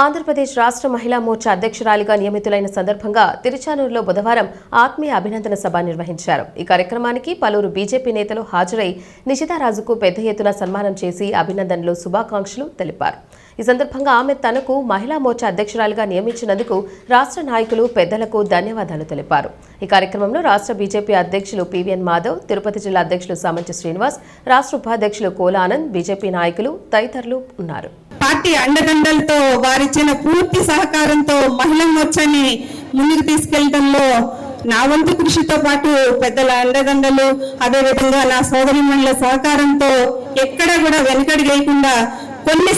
ఆంధ్రప్రదేశ్ రాష్ట్ర మహిళా మోర్చా అధ్యక్షురాలిగా నియమితులైన సందర్భంగా తిరుచానూరులో బుధవారం ఆత్మీయ అభినందన సభ నిర్వహించారు. ఈ కార్యక్రమానికి పలువురు బీజేపీ నేతలు హాజరై నిషితారాజుకు పెద్ద ఎత్తున సన్మానం చేసి అభినందనలు శుభాకాంక్షలు తెలిపారు. ఈ సందర్భంగా ఆమె తనకు మహిళా మోర్చా అధ్యక్షురాలుగా నియమించినందుకు రాష్ట్ర నాయకులు పెద్దలకు ధన్యవాదాలు తెలిపారు. ఈ కార్యక్రమంలో రాష్ట్ర బీజేపీ అధ్యక్షులు పివిఎన్ మాధవ్ తిరుపతి జిల్లా అధ్యక్షులు సామంచి శ్రీనివాస్ రాష్ట్ర ఉపాధ్యక్షులు కోలానంద్ బీజేపీ నాయకులు తదితరులు ఉన్నారు. పార్టీ అండదండలతో వారిచ్చిన పూర్తి సహకారంతో మహిళా మోర్చాని ముందుకు తీసుకెళ్ళడంలో నా వంతు కృషితో పాటు పెద్దల అండదండలు అదేవిధంగా నా సోదరి మహిళల సహకారంతో ఎక్కడ కూడా వెనుకడి వేయకుండా కొన్ని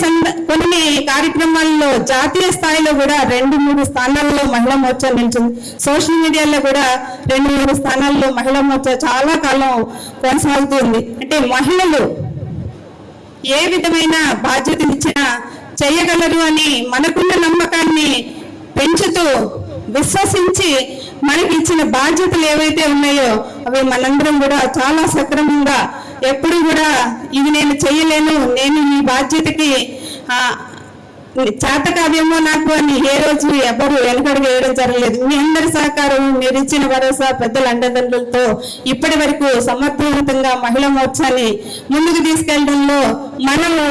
కొన్ని కార్యక్రమాల్లో జాతీయ స్థాయిలో కూడా రెండు మూడు స్థానాల్లో మహిళా మోర్చా నిలిచింది. సోషల్ మీడియాలో కూడా రెండు మూడు స్థానాల్లో మహిళా మోర్చా చాలా కాలం కొనసాగుతుంది అంటే మహిళలు ఏ విధమైన బాధ్యతనిచ్చినా చేయగలరు అని మనకున్న నమ్మకాన్ని పెంచుతూ విశ్వసించి మనకి ఇచ్చిన బాధ్యతలు ఏవైతే ఉన్నాయో అవి మనందరం కూడా చాలా సక్రమంగా ఎప్పుడు కూడా ఇది నేను చేయలేను నేను ఈ బాధ్యతకి ఆ, చేత నాకు అని ఏ రోజు ఎవరు వెనకడుగు వేయడం జరగలేదు. మీ అందరి సహకారం మీరు ఇచ్చిన భరోసా పెద్దల అండదండలతో ఇప్పటి వరకు సమర్థవంతంగా మహిళా మోర్చాని ముందుకు తీసుకెళ్ళడంలో మనము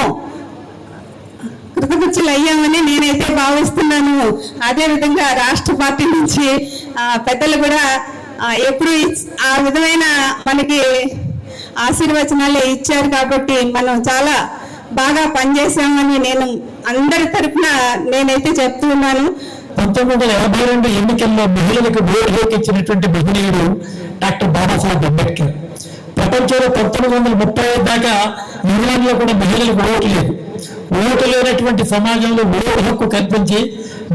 కృతకృత్యులు అయ్యామని నేనైతే భావిస్తున్నాను. అదే విధంగా రాష్ట్ర పార్టీ నుంచి పెద్దలు కూడా ఎప్పుడు ఆ విధమైన మనకి ఆశీర్వచనాలే ఇచ్చారు కాబట్టి మనం చాలా బాగా పనిచేసామని నేను అందరి తరఫున నేనైతే చెప్తూ ఉన్నాను. పంతొమ్మిది వందల యాభై రెండు ఎన్నికల్లో మహిళలకు ఓటు ఇచ్చినటువంటి మహనీయుడు డాక్టర్ బాబాసాహెబ్ అంబేద్కర్. ప్రపంచంలో పంతొమ్మిది వందల ముప్పై ఐదు దాకా ఇంగ్లాండ్లో కూడా మహిళలకు ఓటు లేదు. ఓటు లేనటువంటి సమాజంలో ఓటు హక్కు కల్పించి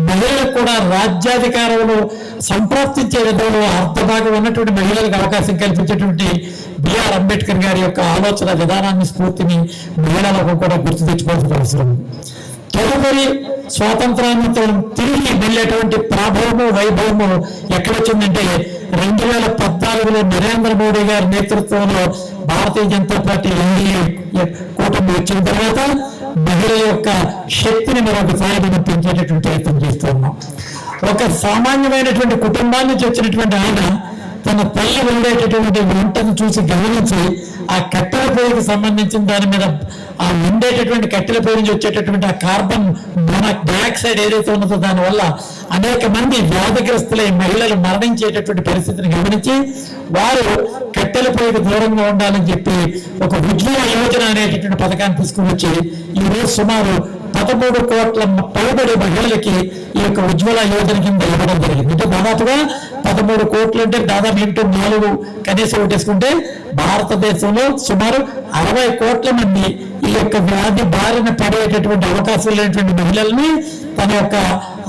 మహిళలకు కూడా రాజ్యాధికారంలో సంప్రాప్తించే విధంలో అర్థభాగం ఉన్నటువంటి మహిళలకు అవకాశం కల్పించేటువంటి బిఆర్ అంబేద్కర్ గారి యొక్క ఆలోచన విధానాన్ని స్ఫూర్తిని మహిళలకు కూడా గుర్తు తెచ్చుకోవాల్సిన అవసరం ఉంది. తదుపరి స్వాతంత్రానంతరం తిరిగి వెళ్ళేటువంటి ప్రాభవము వైభవము ఎక్కడొచ్చిందంటే రెండు వేల పద్నాలుగులో నరేంద్ర మోడీ గారి నేతృత్వంలో భారతీయ జనతా పార్టీ ఎన్డీఏ కూటమి వచ్చిన తర్వాత మహిళ యొక్క శక్తిని మరొకసారి మనం పెంచేటటువంటి ప్రయత్నం చేస్తున్నాం ఒక సామాన్యమైనటువంటి కుటుంబాన్ని నుంచి వచ్చినటువంటి ఆయన తన తల్లి ఉండేటటువంటి వంటను చూసి గమనించి ఆ కట్టెల పొయ్యికి సంబంధించిన దాని మీద ఆ ఉండేటటువంటి కట్టెల పొయ్యి నుంచి వచ్చేటటువంటి ఆ కార్బన్ డయాక్సైడ్ ఏదైతే ఉన్నదో దానివల్ల అనేక మంది వ్యాధిగ్రస్తులై మహిళలు మరణించేటటువంటి పరిస్థితిని గమనించి వారు కట్టెల పొయ్యికి దూరంగా ఉండాలని చెప్పి ఒక ఉజ్వల యోజన అనేటటువంటి పథకాన్ని తీసుకుని వచ్చి ఈ రోజు సుమారు పదమూడు కోట్ల పైబడి మహిళలకి ఈ యొక్క ఉజ్వల యోజన కింద ఇవ్వడం జరిగింది. అంటే దాదాపుగా పదమూడు కోట్లు అంటే దాదాపు ఇంటూ నాలుగు కనీసం ఒకటేసుకుంటే భారతదేశంలో సుమారు అరవై కోట్ల మంది ఈ యొక్క వ్యాధి బారిన పడేటటువంటి అవకాశం లేనటువంటి మహిళల్ని తన యొక్క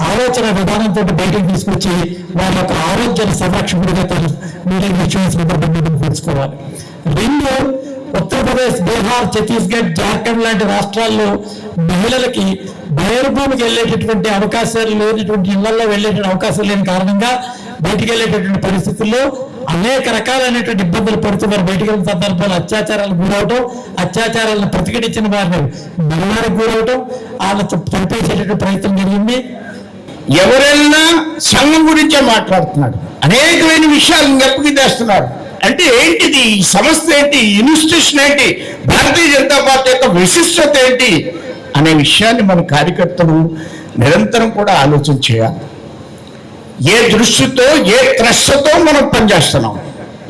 ఆలోచన విధానంతో బయటకు తీసుకొచ్చి వారి యొక్క ఆరోగ్య సంరక్షకుడిగా తను మీడియా సందర్భంగా తెలుసుకోవాలి. రెండు ఉత్తరప్రదేశ్ బీహార్ ఛత్తీస్గఢ్ జార్ఖండ్ లాంటి రాష్ట్రాల్లో మహిళలకి బహిర్భూమికి వెళ్ళేటటువంటి అవకాశాలు లేనటువంటి ఇళ్ళలో వెళ్ళేటువంటి అవకాశం లేని కారణంగా బయటికి వెళ్ళేటటువంటి పరిస్థితుల్లో అనేక రకాలైనటువంటి ఇబ్బందులు పడుతున్నారు బయటికి వెళ్ళిన సందర్భాలు అత్యాచారాలకు గురవటం అత్యాచారాలను ప్రతిఘటించిన వారిని మరణానికి గురవటం వాళ్ళ చంపేసేటటువంటి ప్రయత్నం జరిగింది. ఎవరైనా సంఘం గురించే మాట్లాడుతున్నాడు. అనేకమైన విషయాలు గప్పకి తెస్తున్నాడు. అంటే ఏంటిది? ఈ సంస్థ ఏంటి? ఇన్స్టిట్యూషన్ ఏంటి? భారతీయ జనతా పార్టీ యొక్క విశిష్టత ఏంటి? అనే విషయాన్ని మన కార్యకర్తలు నిరంతరం కూడా ఆలోచన చేయాలి. ఏ దృష్టితో ఏ త్రస్సతో మనం పనిచేస్తున్నాం?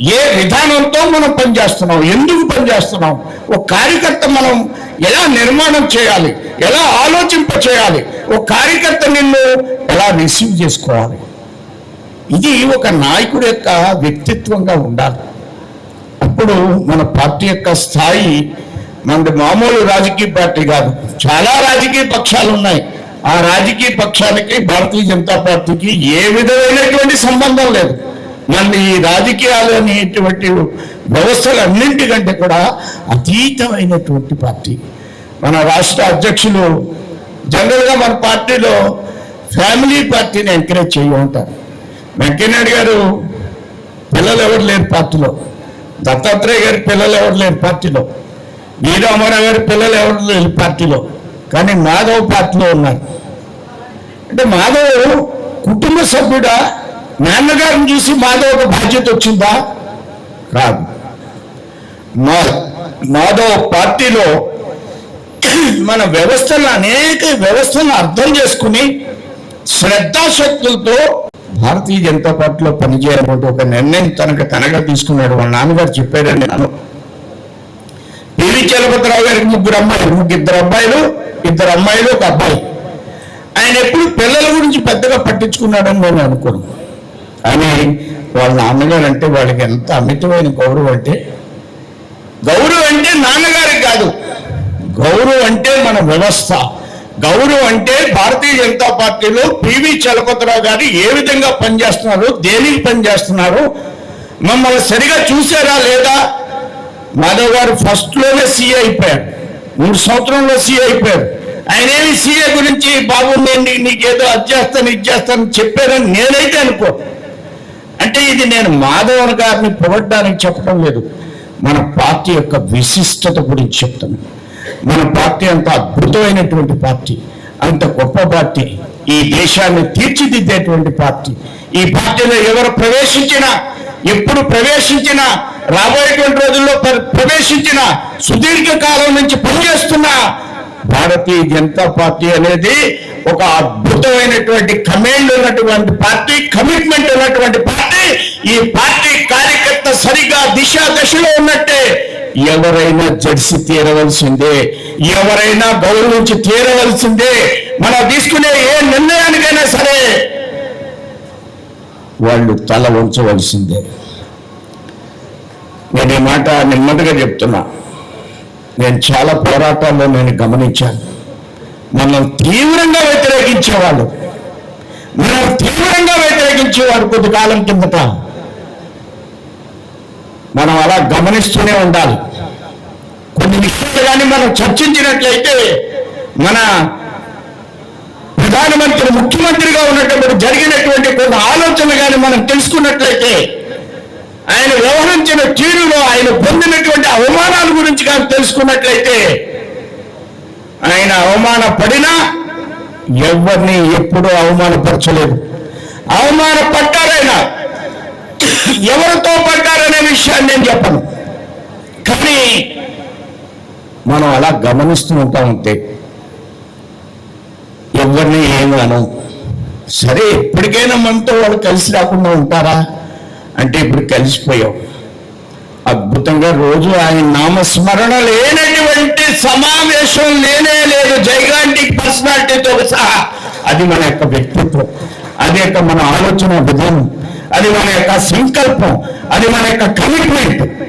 ఏ విధానంతో మనం పనిచేస్తున్నాం? ఎందుకు పనిచేస్తున్నాం? ఒక కార్యకర్త మనం ఎలా నిర్మాణం చేయాలి? ఎలా ఆలోచింప చేయాలి? ఒక కార్యకర్త నిన్ను ఎలా రిసీవ్ చేసుకోవాలి? ఇది ఒక నాయకుడి యొక్క వ్యక్తిత్వంగా ఉండాలి. అప్పుడు మన పార్టీ యొక్క స్థాయి మనది మామూలు రాజకీయ పార్టీ కాదు. చాలా రాజకీయ పక్షాలు ఉన్నాయి. ఆ రాజకీయ పక్షానికి భారతీయ జనతా పార్టీకి ఏ విధమైనటువంటి సంబంధం లేదు. నన్ను ఈ రాజకీయాలు అనేటువంటి వ్యవస్థలన్నింటికంటే కూడా అతీతమైనటువంటి పార్టీ. మన రాష్ట్ర అధ్యక్షులు జనరల్గా మన పార్టీలో ఫ్యామిలీ పార్టీని ఎంకరేజ్ చేయమంటారు వెంకయ్యనాయుడు గారు పిల్లలు ఎవరు లేరు పార్టీలో. దత్తాత్రేయ గారి పిల్లలు ఎవరు లేరు పార్టీలో. వీరామారావు గారి పిల్లలు ఎవరు లేరు పార్టీలో. కానీ మాధవ్ పార్టీలో ఉన్నారు. అంటే మాధవ్ కుటుంబ సభ్యుడా నాన్నగారిని చూసి మాధవ్ ఒక బాధ్యత వచ్చిందా? రాదు. మా మాధవ్ పార్టీలో మన వ్యవస్థలు అనేక వ్యవస్థలను అర్థం చేసుకుని శ్రద్ధాశక్తులతో భారతీయ జనతా పార్టీలో పనిచేయాలంటే ఒక నిర్ణయం తనకు తనగా తీసుకున్నాడు. వాళ్ళ నాన్నగారు చెప్పారని నేను పివి చలపతిరావు గారికి ముగ్గురు అమ్మాయిలు ముగ్గురు ఇద్దరు అబ్బాయిలు ఇద్దరు అమ్మాయిలు ఒక అబ్బాయి. ఆయన ఎప్పుడు పిల్లల గురించి పెద్దగా పట్టించుకున్నాడని నేను అనుకోను. అని వాళ్ళ నాన్నగారు అంటే వాళ్ళకి ఎంత అమితమైన గౌరవం అంటే గౌరవం అంటే నాన్నగారికి కాదు. గౌరవం అంటే మన వ్యవస్థ. గౌరవం అంటే భారతీయ జనతా పార్టీలో పివి చలపతిరావు గారు ఏ విధంగా పనిచేస్తున్నారు దేనికి పనిచేస్తున్నారు మమ్మల్ని సరిగా చూసారా లేదా? మాధవ్ గారు ఫస్ట్లోనే సీఏ అయిపోయారు. మూడు సంవత్సరంలో సీఏ అయిపోయారు. ఆయన ఏమి సీఏ గురించి బాబు నేను నీకేదో అది చేస్తాను ఇది చేస్తాను చెప్పారని నేనైతే అనుకో అంటే ఇది నేను మాధవన్ గారిని పొగడ్డానికి చెప్పడం లేదు. మన పార్టీ యొక్క విశిష్టత గురించి చెప్తాను. మన పార్టీ అంత అద్భుతమైనటువంటి పార్టీ అంత గొప్ప పార్టీ ఈ దేశాన్ని తీర్చిదిద్దేటువంటి పార్టీ. ఈ పార్టీలో ఎవరు ప్రవేశించినా ఎప్పుడు ప్రవేశించినా రాబోయేటువంటి రోజుల్లో ప్ర- ప్రవేశించిన సుదీర్ఘ కాలం నుంచి పనిచేస్తున్న భారతీయ జనతా పార్టీ అనేది ఒక అద్భుతమైనటువంటి కమాండ్ ఉన్నటువంటి పార్టీ కమిట్మెంట్ ఉన్నటువంటి పార్టీ. ఈ పార్టీ కార్యకర్త సరిగా దిశ దశలో ఉన్నట్టే ఎవరైనా జడిసి తీరవలసిందే ఎవరైనా గౌరవించి తీరవలసిందే. మనం తీసుకునే ఏ నిర్ణయానికైనా సరే వాళ్ళు తల ఉంచవలసిందే నేను ఈ మాట నెమ్మదిగా చెప్తున్నా. నేను చాలా పోరాటాల్లో నేను గమనించాను. మనం తీవ్రంగా వ్యతిరేకించేవాళ్ళు. మనం తీవ్రంగా వ్యతిరేకించేవారు కొద్దికాలం కిందట. మనం అలా గమనిస్తూనే ఉండాలి. కొన్ని విషయాలు కానీ మనం చర్చించినట్లయితే మన ప్రధానమంత్రి ముఖ్యమంత్రిగా ఉన్నటువంటి జరిగినటువంటి కొన్ని ఆలోచనలు కానీ మనం తెలుసుకున్నట్లయితే ఆయన వ్యవహరించిన తీరులో ఆయన పొందినటువంటి అవమానాల గురించి కానీ తెలుసుకున్నట్లయితే ఆయన అవమాన పడినా ఎవరిని ఎప్పుడూ అవమానపరచలేదు. అవమాన పడ్డారైనా ఎవరితో పడ్డారనే విషయాన్ని నేను చెప్పను. కానీ మనం అలా గమనిస్తూ ఉంటా ఉంటే ఎవరిని ఏమను సరే ఎప్పటికైనా మనతో వాళ్ళు కలిసి రాకుండా ఉంటారా? అంటే ఇప్పుడు కలిసిపోయావు. అద్భుతంగా రోజు ఆయన నామస్మరణ లేనటువంటి సమావేశం లేనే లేదు. జైగాంటిక్ పర్సనాలిటీతో సహా. అది మన యొక్క వ్యక్తిత్వం. అది యొక్క మన ఆలోచన విధానం. అది మన యొక్క సంకల్పం. అది మన యొక్క కమిట్మెంట్